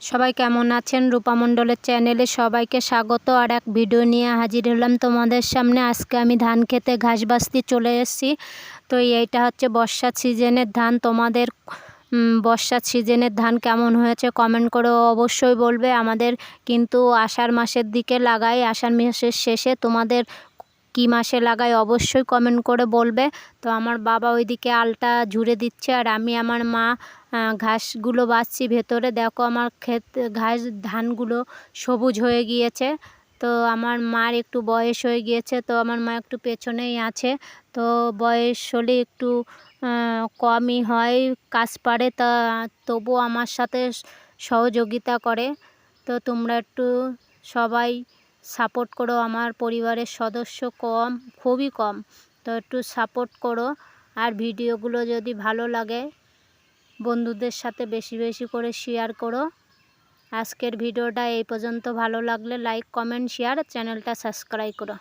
সবাই কেমন আছেন? রূপা মণ্ডলের চ্যানেলে সবাইকে স্বাগত। আর এক ভিডিও নিয়ে হাজির হলাম তোমাদের সামনে। আজকে আমি ধান খেতে ঘাস বাস্তি চলে এসেছি। তো এইটা হচ্ছে বর্ষার সিজনের ধান। তোমাদের বর্ষার সিজনের ধান কেমন হয়েছে কমেন্ট করে অবশ্যই বলবে। আমাদের কিন্তু আষাঢ় মাসের দিকে লাগাই। আষাঢ় মাসের শেষে তোমাদের কী মাসে লাগাই অবশ্যই কমেন্ট করে বলবে। তো আমার বাবা ওইদিকে আলটা ঝুড়ে দিচ্ছে। আর আমি, আমার মা ঘাসগুলো বাছছি ভেতরে দেখো আমার ক্ষেত, ঘাস, ধানগুলো সবুজ হয়ে গিয়েছে। তো আমার মার একটু বয়স হয়ে গিয়েছে, তো আমার মা একটু পেছনেই আছে। তো বয়স হলে একটু কমই হয়, কাজ পারে, তা তবু আমার সাথে সহযোগিতা করে। তো তোমরা একটু সবাই সাপোর্ট করো, আমার পরিবারের সদস্য কম, খুবই কম। তো একটু সাপোর্ট করো, আর ভিডিওগুলো যদি ভালো লাগে বন্ধুদের সাথে বেশি বেশি করে শেয়ার করো। আজকের ভিডিওটা এই পর্যন্ত। ভালো লাগলে লাইক কমেন্ট শেয়ার চ্যানেলটা সাবস্ক্রাইব করো।